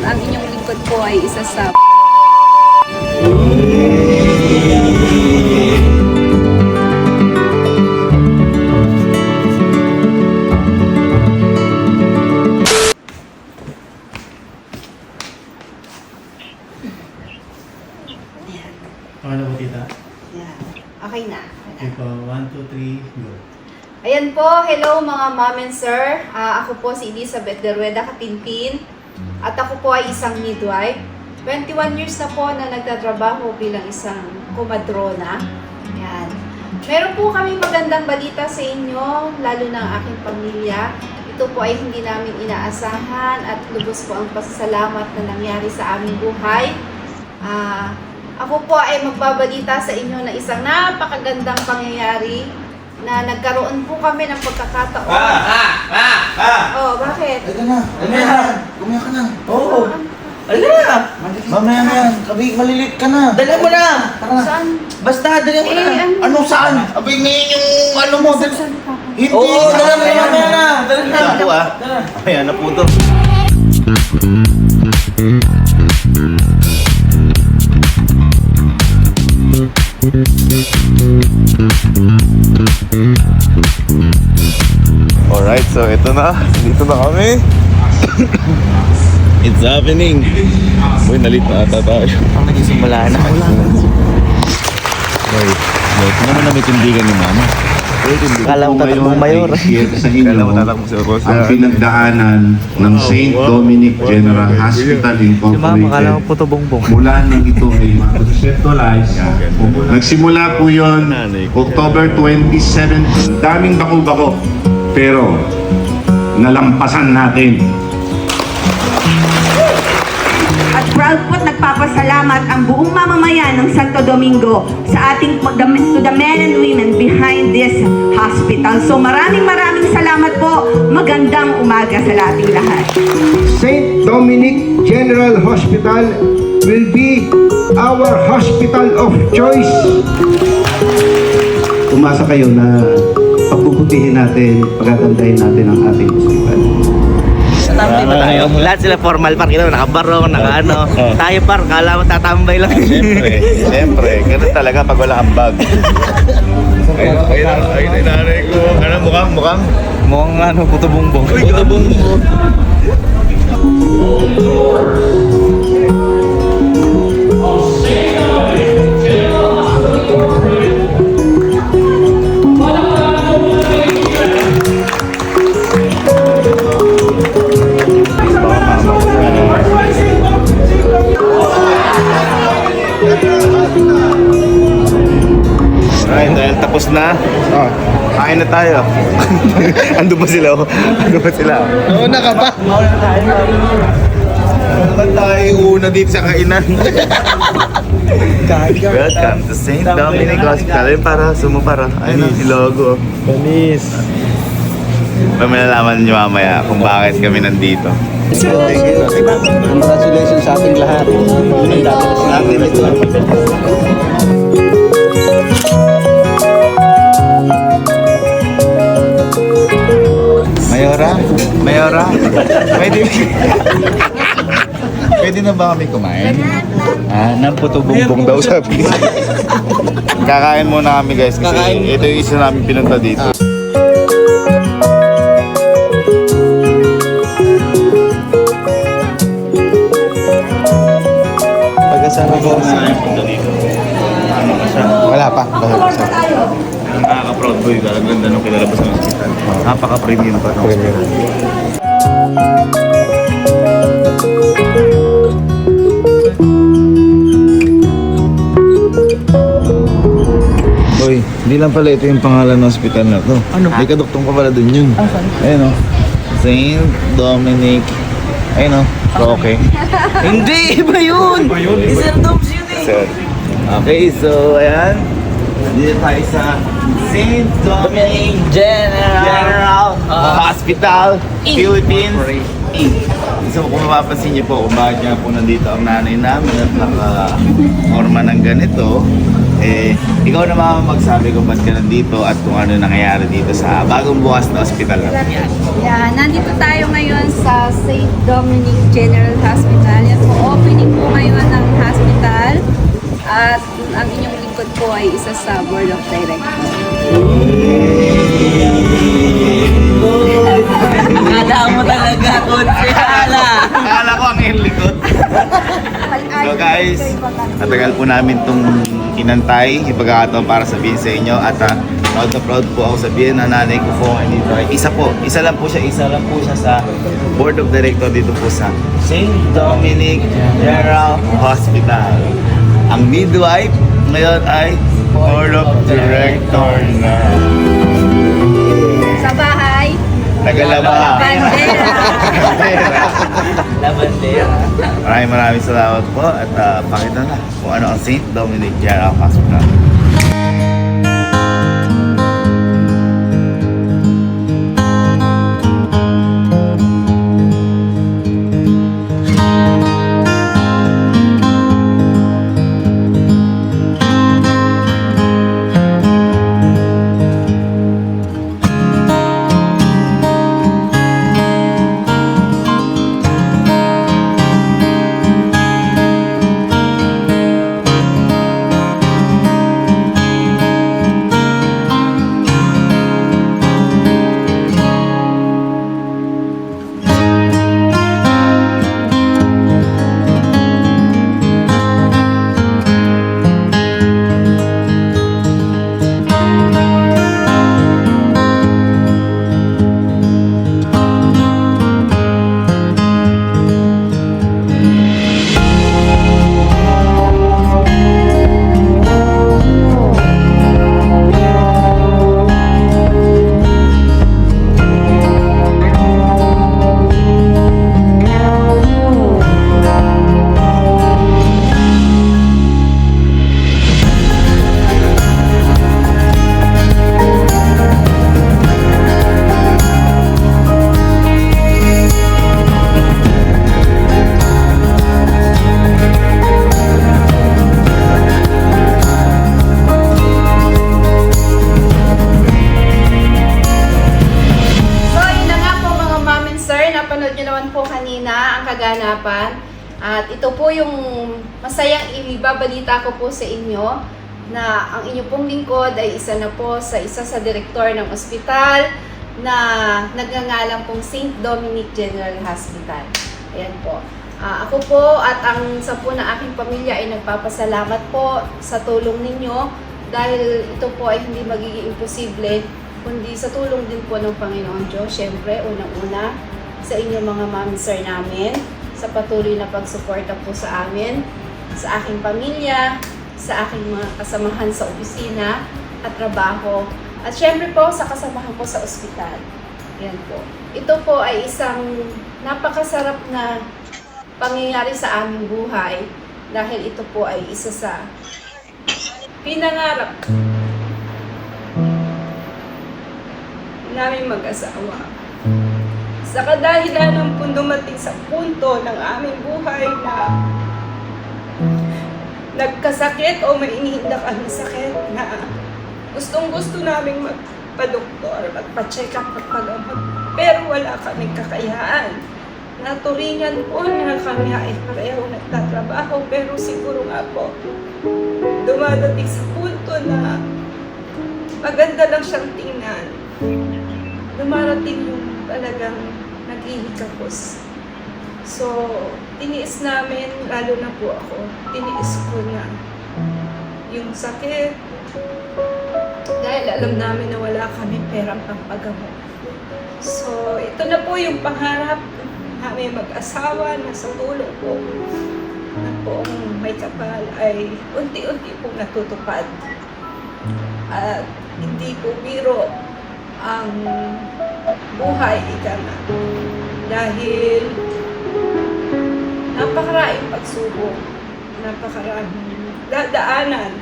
ang inyong lingkod po ay isa sa Paano po tita? Okay na. Okay po, 1, 2, 3, go. Ayan po, hello mga mom and sir. Ah, ako po si Elizabeth Derueda Kapinpin. At ako po ay isang midwife. 21 years na po na nagtatrabaho bilang isang kumadrona. Yan. Meron po kami magandang balita sa inyo, lalo ang aking pamilya. Ito po ay hindi namin inaasahan at lubos po ang pasasalamat na nangyari sa aming buhay. Ah, ako po ay magbabalita sa inyo na isang napakagandang pangyayari na nagkaroon po kami ng pagkakataon. Oh, bakit? Ka na. Ano yan? Kumiyak ka na. Oo. Ala na! Mamaya na yan. Kabi, malilit ka na. Dala mo na! Tara na. Saan? Basta, dala mo Eh, na! ano? Ano saan? Abay, ngayon yung ano mo. dal- Saan ka? Hindi. Oo, dala mo na! Mamaya na! Dala na! Ito ah. Dala. Ayan na po to. Alright, so ito na. Dito na kami. It's happening. Uy, nalit na ata tayo. Ang nagsisimula na. Wait, wait. Ito naman na may tindigan ni mama. Kala mo tatakbong mayor. sa inyo Kala mo tatakbo si Rosa. ang pinagdaanan ng St. Dominic General Hospital Si mama, kala mo Incorporated mula nang ito ay ma-conceptualize. Nagsimula po yon October 27. Daming bako-bako. Pero nalampasan natin. At proud po't nagpapasalamat ang buong mamamayan ng Santo Domingo sa ating to the men and women behind this hospital. So maraming maraming salamat po. Magandang umaga sa ating lahat. St. Dominic General Hospital will be our hospital of choice. Umasa kayo na pagbubutihin natin, pagagandahin natin ang ating hospital. Tatambay ba tayo? Lahat sila formal par. Kita mo, nakabarong, naka ano. Tayo par, kala mo tatambay lang. Siyempre, siyempre. Ganun talaga pag wala kang bag. ayun, ayun, ayun, ayun, nanay ko. Ano, mukhang, mukhang. Mukhang ano, puto. Uy, gabong mo. Tayo. Ando ba sila? oh? Ando ba sila? Nauna ka pa? Naman tayo una dito sa kainan. Welcome to St. Dominic Hospital. Ayun para, sumo para. Ayun ang logo. Panis. Pamalalaman niyo mamaya kung bakit kami nandito. Congratulations sa ating lahat. Ang dami na sinabi Mayora? Mayora? Pwede Pwede na ba kami kumain? Ah, ng puto bumbong daw sabi. Kakain muna kami guys kasi Kakain. ito yung isa namin pinunta dito. Pag-asara ko. Siya? Wala pa. Basta Ang nakaka-proud boy talaga ganda nung kinalabas ng hospital. Napaka-premium pa ng hospital. Uy, hindi lang pala ito yung pangalan ng hospital na to. Ano? May kaduktong pa pala dun yun. Ayun o. Saint Dominic. Ayun o. Roque. Hindi! Iba yun! Sir Doms yun eh! Sir. Okay, so ayan. Dito tayo sa Saint Dominic General. General Hospital, Philippines, Inc. So kung mapapansin niyo po kung bakit nga po nandito ang nanay namin at naka-forma ng ganito, eh, ikaw na mama magsabi kung ba't ka nandito at kung ano nangyayari dito sa bagong bukas na ospital na. Yeah, nandito tayo ngayon sa St. Dominic General Hospital. Yan po, opening po ngayon ng hospital. At ang inyong lingkod po ay isa sa Board of Directors. Kada mo talaga, konsyala. Akala ko ang iyong likod. So guys, matagal po namin itong inantay, yung pagkakataon para sabihin sa inyo at ah, proud na proud po ako sabihin na nanay ko po ay dito ay isa po, isa lang po siya, isa lang po siya sa board of director dito po sa St. Dominic General Hospital. Ang midwife ngayon ay board of director na. Sa bahay, Tagalaba. bandera. Lavender. Maraming maraming salamat po at uh, pakita na kung ano ang St. Dominic General Hospital. At ito po yung masayang ibabalita ko po sa inyo na ang inyo pong lingkod ay isa na po sa isa sa direktor ng ospital na nagngangalang pong St. Dominic General Hospital. Ayan po. Ah, ako po at ang sa po na aking pamilya ay nagpapasalamat po sa tulong ninyo dahil ito po ay hindi magiging imposible kundi sa tulong din po ng Panginoon Diyos. Siyempre, unang-una sa inyo mga ma'am sir namin sa patuloy na pagsuporta po sa amin, sa aking pamilya, sa aking mga kasamahan sa opisina at trabaho. At syempre po sa kasamahan ko sa ospital. Yan po. Ito po ay isang napakasarap na pangyayari sa aming buhay dahil ito po ay isa sa pinangarap namin mag-asawa. Sa kadahilanan po dumating sa punto ng aming buhay na nagkasakit o may inihinda kami sakit na gustong gusto namin magpa-doktor, magpa-check up, magpagamot. Pero wala kaming kakayahan. Naturingan po na kami ay pareho nagtatrabaho pero siguro nga po dumadating sa punto na maganda lang siyang tingnan dumarating yung talagang naghihikapos. So, tiniis namin, lalo na po ako, tiniis ko na yung sakit. Dahil alam namin na wala kami perang pampagamot. So, ito na po yung pangarap namin mag-asawa na sa tulong po na poong may kapal ay unti-unti pong natutupad. At hindi po biro ang buhay ika na. Dahil napakaraing pagsubok, napakaraming dadaanan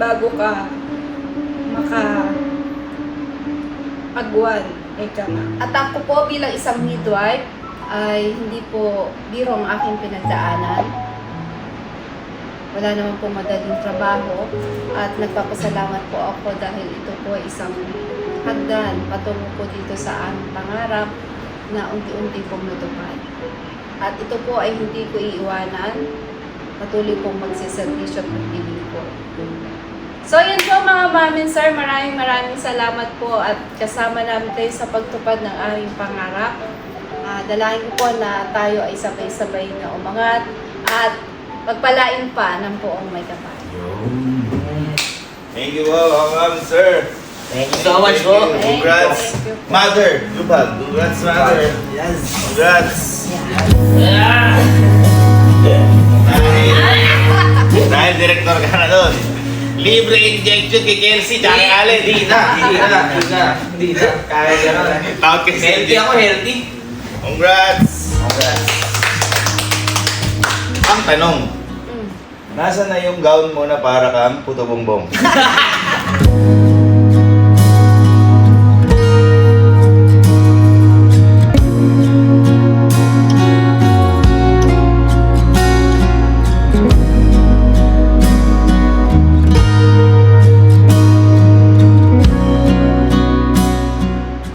bago ka maka pagwan nga. At ako po bilang isang midwife ay hindi po biro ang aking pinagdaanan. Wala naman po madaling trabaho at nagpapasalamat po ako dahil ito po ay isang hagdan patungo po dito sa aming pangarap na unti-unti pong natupad. At ito po ay hindi ko iiwanan. Patuloy pong magsiservisyo at maglilingkod. So yun po mga mamin sir, maraming maraming salamat po at kasama namin kayo sa pagtupad ng aming pangarap. Ah, dalangin ko po na tayo ay sabay-sabay na umangat at pagpalain pa ng buong may kapal. Thank you po, mga ma'am, sir. Thank you so much po. Congrats. Mother, lubag. Congrats, mother. Yes. Congrats. Dahil, dahil director ka na doon. Libre injection kay Kelsey, tsaka kay Ale. Di na. Hindi na, hindi na, hindi na. Kaya gano'n. Tawag kay Healthy ako, healthy. Congrats. Congrats. Ang tanong, Mm. nasa na yung gown mo na para kang puto bongbong?